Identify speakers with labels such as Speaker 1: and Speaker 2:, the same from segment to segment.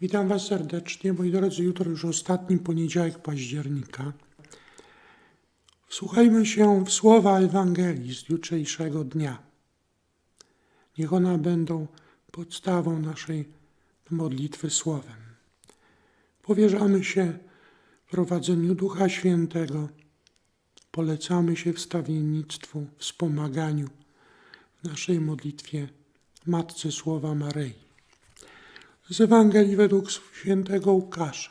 Speaker 1: Witam Was serdecznie, moi drodzy. Jutro już ostatni poniedziałek października. Wsłuchajmy się w słowa Ewangelii z jutrzejszego dnia. Niech one będą podstawą naszej modlitwy słowem. Powierzamy się prowadzeniu Ducha Świętego. Polecamy się wstawiennictwu, wspomaganiu w naszej modlitwie Matce Słowa Maryi z Ewangelii według świętego Łukasza.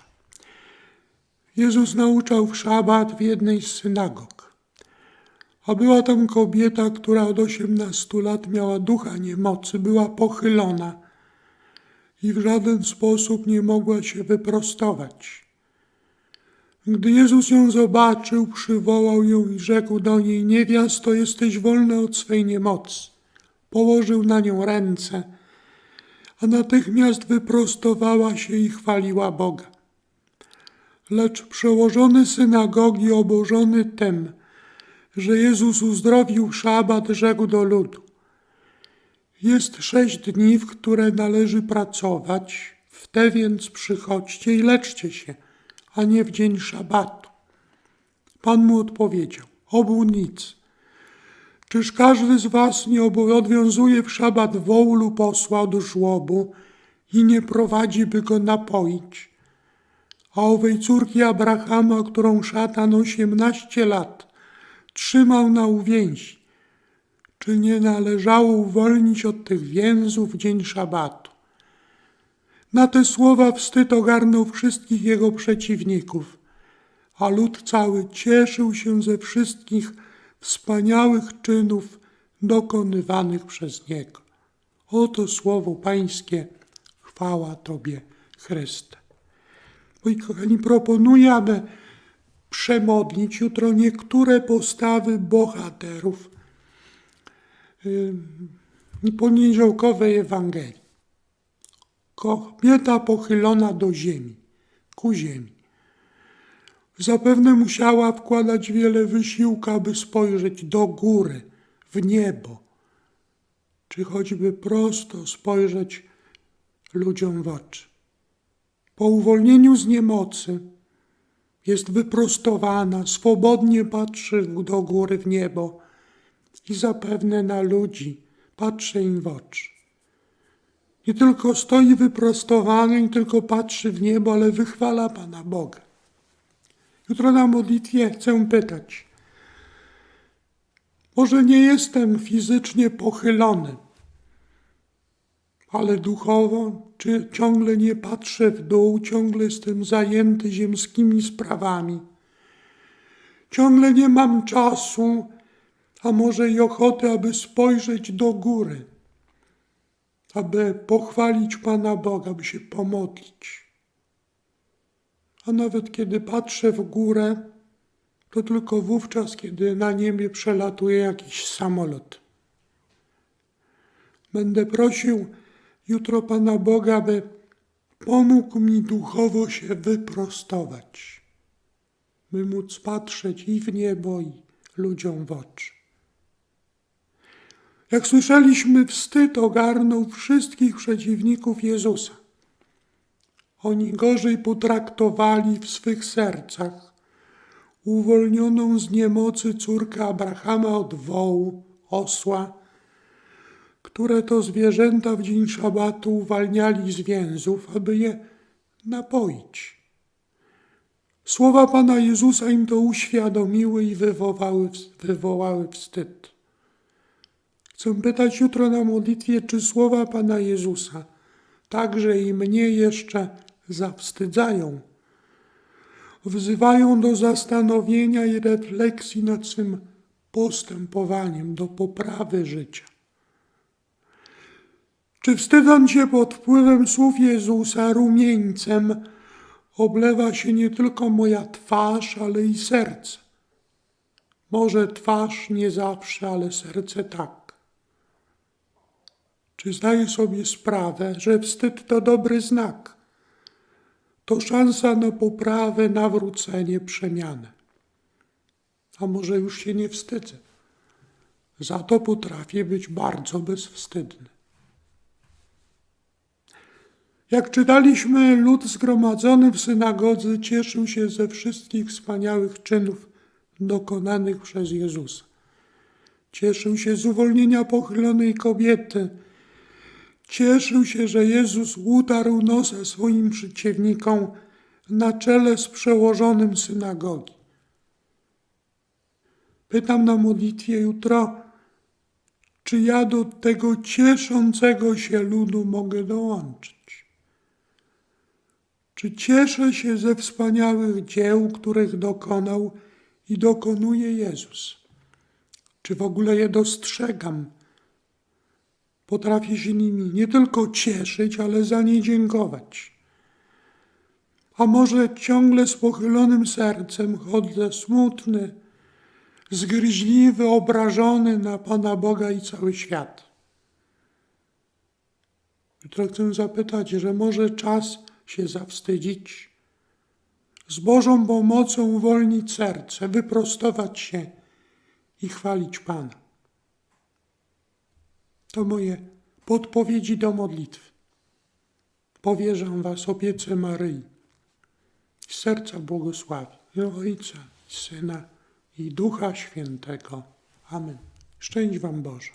Speaker 1: Jezus nauczał w szabat w jednej z synagog. A była tam kobieta, która od osiemnastu lat miała ducha niemocy, była pochylona i w żaden sposób nie mogła się wyprostować. Gdy Jezus ją zobaczył, przywołał ją i rzekł do niej: Niewiasto, jesteś wolna od swej niemocy. Położył na nią ręce a natychmiast wyprostowała się i chwaliła Boga. Lecz przełożony synagogi, oburzony tym, że Jezus uzdrowił szabat, rzekł do ludu: Jest sześć dni, w które należy pracować, w te więc przychodźcie i leczcie się, a nie w dzień szabatu. Pan mu odpowiedział: Obu nic. Czyż każdy z was nie obowiązuje w szabat wołu lub osła do żłobu i nie prowadzi, by go napoić? A owej córki Abrahama, którą szatan osiemnaście lat trzymał na uwięzi, czy nie należało uwolnić od tych więzów dzień szabatu? Na te słowa wstyd ogarnął wszystkich jego przeciwników, a lud cały cieszył się ze wszystkich, wspaniałych czynów dokonywanych przez Niego. Oto słowo Pańskie, chwała Tobie, Chryste. Moi kochani, proponuję, aby przemodlić jutro niektóre postawy bohaterów poniedziałkowej Ewangelii. Kobieta pochylona do ziemi, ku ziemi. Zapewne musiała wkładać wiele wysiłku, aby spojrzeć do góry, w niebo, czy choćby prosto spojrzeć ludziom w oczy. Po uwolnieniu z niemocy jest wyprostowana, swobodnie patrzy do góry w niebo i zapewne na ludzi patrzy im w oczy. Nie tylko stoi wyprostowana, nie tylko patrzy w niebo, ale wychwala Pana Boga. Jutro na modlitwie chcę pytać. Może nie jestem fizycznie pochylony, ale duchowo, czy ciągle nie patrzę w dół, ciągle jestem zajęty ziemskimi sprawami. Ciągle nie mam czasu, a może i ochoty, aby spojrzeć do góry, aby pochwalić Pana Boga, aby się pomodlić a nawet kiedy patrzę w górę, to tylko wówczas, kiedy na niebie przelatuje jakiś samolot. Będę prosił jutro Pana Boga, by pomógł mi duchowo się wyprostować, by móc patrzeć i w niebo, i ludziom w oczy. Jak słyszeliśmy, wstyd ogarnął wszystkich przeciwników Jezusa. Oni gorzej potraktowali w swych sercach uwolnioną z niemocy córkę Abrahama od wołu, osła, które to zwierzęta w dzień szabatu uwalniali z więzów, aby je napoić. Słowa Pana Jezusa im to uświadomiły i wywołały, wywołały wstyd. Chcę pytać jutro na modlitwie, czy słowa Pana Jezusa także i mnie jeszcze zawstydzają. Wzywają do zastanowienia i refleksji nad swym postępowaniem, do poprawy życia. Czy wstydząc się pod wpływem słów Jezusa rumieńcem oblewa się nie tylko moja twarz, ale i serce? Może twarz nie zawsze, ale serce tak. Czy zdaję sobie sprawę, że wstyd to dobry znak? To szansa na poprawę, nawrócenie, przemianę. A może już się nie wstydzę. Za to potrafię być bardzo bezwstydny. Jak czytaliśmy, lud zgromadzony w synagodze cieszył się ze wszystkich wspaniałych czynów dokonanych przez Jezusa. Cieszył się z uwolnienia pochylonej kobiety. Cieszył się, że Jezus utarł nosa swoim przeciwnikom na czele z przełożonym synagogi. Pytam na modlitwie jutro, czy ja do tego cieszącego się ludu mogę dołączyć? Czy cieszę się ze wspaniałych dzieł, których dokonał i dokonuje Jezus? Czy w ogóle je dostrzegam? Potrafię się nimi nie tylko cieszyć, ale za nie dziękować. A może ciągle z pochylonym sercem chodzę smutny, zgryźliwy, obrażony na Pana Boga i cały świat. Jutro chcę zapytać, że może czas się zawstydzić, z Bożą pomocą uwolnić serce, wyprostować się i chwalić Pana. To moje podpowiedzi do modlitwy. Powierzam Was opiece Maryi. Z serca błogosławi i Ojca, Syna, i Ducha Świętego. Amen. Szczęść Wam Boże.